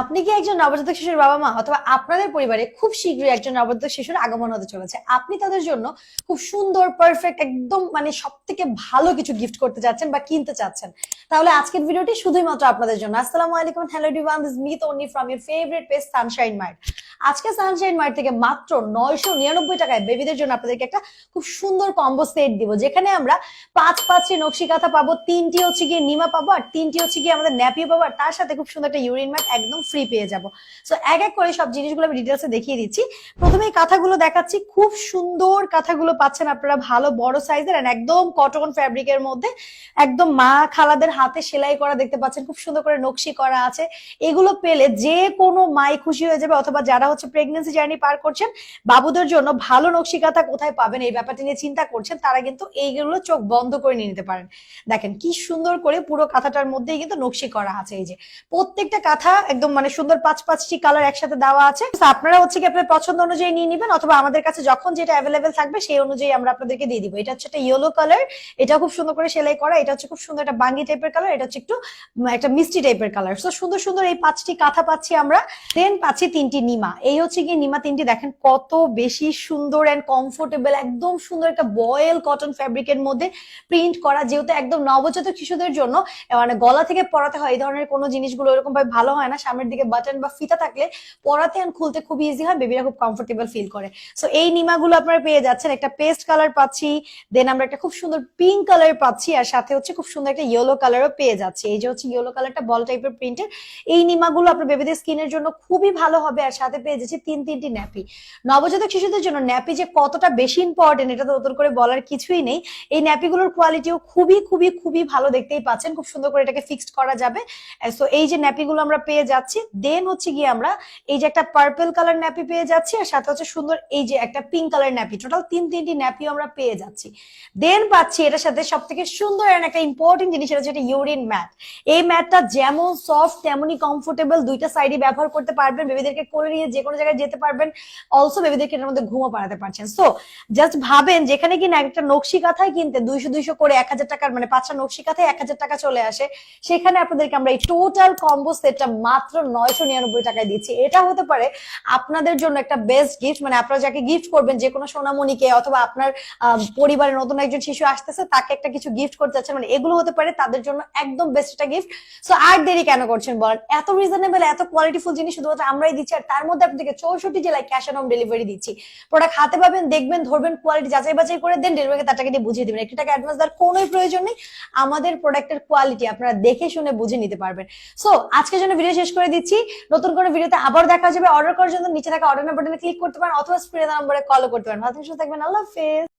আপনি কি একজন নবজাতক শিশুর বাবা মা? অথবা আপনাদের পরিবারে খুব শীঘ্রই একজন নবজাতক শিশুর আগমন হতে চলেছে। আপনি তাদের জন্য খুব সুন্দর পারফেক্ট একদম মানে সব থেকে ভালো কিছু গিফট করতে চাচ্ছেন বা কিনতে চাচ্ছেন। তাহলে আজকের ভিডিওটি শুধুমাত্র আপনাদের জন্য। আসসালামু আলাইকুম। Hello divan this me from your favourite page Sunshine Mart আজকে সানশাইন মার্ট থেকে মাত্র নয়শো নিরানব্বই টাকায় বেবিদের জন্য আপনাদেরকে একটা খুব সুন্দর কম্বো সেট দিব, যেখানে আমরা পাঁচ পাঁচটি নকশি কাঁথা পাবো, তিনটি হচ্ছে গিয়ে নিমা পাবো আর তিনটি হচ্ছে গিয়ে আমাদের ন্যাপিও পাবো আর তার সাথে খুব সুন্দর একটা ইউরিন ম্যাট একদম ফ্রি পেয়ে যাব। সো এক এক করে সব জিনিসগুলো আমি ডিটেলসে দেখিয়ে দিচ্ছি। প্রথমে কাঁথাগুলো দেখাচ্ছি, খুব সুন্দর কাঁথাগুলো পাচ্ছেন আপনারা ভালো বড় সাইজের আর একদম কটন ফ্যাব্রিকের মধ্যে। একদম মা খালাদের হাতে সেলাই করা দেখতে পাচ্ছেন, খুব সুন্দর করে নকশি করা আছে। এগুলো পেলে যে কোনো মাই খুশি হয়ে যাবে অথবা যারা হচ্ছে প্রেগনেন্সি জার্নি পার করছেন, বাবুদের জন্য ভালো নকশি কাঁথা কোথায় পাবেন এই ব্যাপারটা নিয়ে চিন্তা করছেন, তারা কিন্তু এইগুলো চোখ বন্ধ করে নিয়ে নিতে পারেন। দেখেন কি সুন্দর করে পুরো কাঁথাটার মধ্যেই কিন্তু নকশি করা আছে এই যে। প্রত্যেকটা কাঁথা একদম মানে সুন্দর পাঁচ পাঁচটি কালার একসাথে দেওয়া আছে। আপনারা হচ্ছে কি আপনার পছন্দ অনুযায়ী নিয়ে নিবেন অথবা আমাদের কাছে যখন যেটা অ্যাভেলেবেল থাকবে সেই অনুযায়ী আমরা আপনাদেরকে দিয়ে দিব। এটা হচ্ছে একটা ইয়েলো কালার এটা খুব সুন্দর করে সেলাই করা, এটা হচ্ছে খুব সুন্দর একটা বাঙ্গি টাইপের কালার এটা হচ্ছে একটু একটা মিষ্টি টাইপের কালার তো সুন্দর সুন্দর এই পাঁচটি কাঁথা পাচ্ছি আমরা দেন পাচ্ছি তিনটি নিমা। এই হচ্ছে গিয়ে নিমা তিনটি, দেখেন কত বেশি সুন্দর এন্ড কমফোর্টেবল একদম সুন্দর একটা বয়েল কটন ফ্যাব্রিকের মধ্যে প্রিন্ট করা, যেহেতু একদম নবজাতক শিশুদের জন্য মানে গলা থেকে পরাতে হয়, এই ধরনের কোনো জিনিসগুলো এরকম ভাবে ভালো হয় না, সামনের দিকে বাটন বা ফিতা থাকলে পরাতে and খুলতে খুব ইজি হয় বেবিরা খুব কমফোর্টেবল ফিল করে। সো এই নিমাগুলো আপনারা পেয়ে যাচ্ছেন, একটা পেস্ট কালার পাচ্ছি দেন আমরা একটা খুব সুন্দর পিঙ্ক কালার পাচ্ছি, আর সাথে হচ্ছে খুব সুন্দর একটা ইয়েলো কালারও পেয়ে যাচ্ছি। এই যে হচ্ছে ইয়েলো কালারটা বল টাইপের প্রিন্টের এই নিমাগুলো আপনার বেবিদের স্কিনের জন্য খুবই ভালো হবে, আর সাথে পেয়ে যাচ্ছি তিন, তিনটি ন্যাপি। নবজাতক শিশুদের জন্য ন্যাপি যে কতটা বেশি ইম্পর্টেন্ট এটা তো নতুন করে বলার কিছুই নেই। এই ন্যাপিগুলোর কোয়ালিটিও খুবই খুবই খুবই ভালো দেখতেই পাচ্ছেন। খুব সুন্দর করে এটাকে ফিক্সড করা যাবে। সো এই যে ন্যাপিগুলো আমরা পেয়ে যাচ্ছি দেন হচ্ছে গিয়ে আমরা এই যে একটা পার্পল কালার ন্যাপি পেয়ে যাচ্ছি আর সাথে হচ্ছে সুন্দর এই যে একটা পিঙ্ক কালার ন্যাপি। টোটাল তিন, তিনটি ন্যাপিও আমরা পেয়ে যাচ্ছি। দেন পাচ্ছি এটার সাথে সব থেকে সুন্দর একটা ইম্পর্টেন্ট জিনিস এটা হচ্ছে ইউরিন ম্যাট এই ম্যাটটা যেমন সফট তেমনই কমফোর্টেবল দুইটা সাইডই ব্যবহার করতে পারবেন। বেবিদেরকে করে নিয়ে যে কোনো জায়গায় যেতে পারবেন। অলসো বেবিদেরকে এটার মধ্যে ঘুমো পাড়াতে পারছেন। সো জাস্ট ভাবেন যেখানে কিনা একটা নকশি কাঁথায় কিনতে দুইশো দুইশো করে এক হাজার টাকার মানে পাঁচটা নকশি কাঁথায় এক হাজার টাকা চলে আসে সেখানে আপনাদেরকে আমরা এই টোটাল কম্বো সেটটা মাত্র নয়শো নিরানব্বই টাকায় দিচ্ছি। এটা হতে পারে আপনাদের জন্য একটা বেস্ট গিফট মানে আপনারা যাকে গিফট করবেন যে কোনো সোনামণিকে অথবা আপনার আহ, পরিবারে নতুন একজন শিশু আসতেছে তাকে একটা কিছু গিফট করতে চাচ্ছেন মানে এগুলো হতে পারে তাদের জন্য একদম বেস্ট একটা গিফট সো আর দেরি কেন করছেন বলেন? এত রিজনেবল এত কোয়ালিটিফুল জিনিস শুধুমাত্র আমরাই দিচ্ছি আর তার মধ্যে আপনাদেরকে চৌষট্টি জেলায় ক্যাশ অন ডেলিভারি দিচ্ছি। প্রোডাক্ট হাতে পাবেন, দেখবেন, ধরবেন কোয়ালিটি যাচাই বাছাই করে দেন ডেলিভারি তার টাকা দিয়ে বুঝিয়ে দেবেন। একটি টাকা অ্যাডভান্স দেওয়ার কোনো প্রয়োজন নেই। আমাদের প্রোডাক্টের কোয়ালিটি আপনারা দেখে শুনে বুঝে নিতে পারবেন। সো আজকের জন্য ভিডিও শেষ করে দিচ্ছি। নতুন কোনো ভিডিওতে আবার দেখা যাবে অর্ডার করার জন্য নিচে থাকা অর্ডার বাটনে ক্লিক করতে পারেন অথবা স্ক্রিনে নাম্বারে কল করতে পারেন। ভালো থাকবেন। আল্লাহ হাফেজ।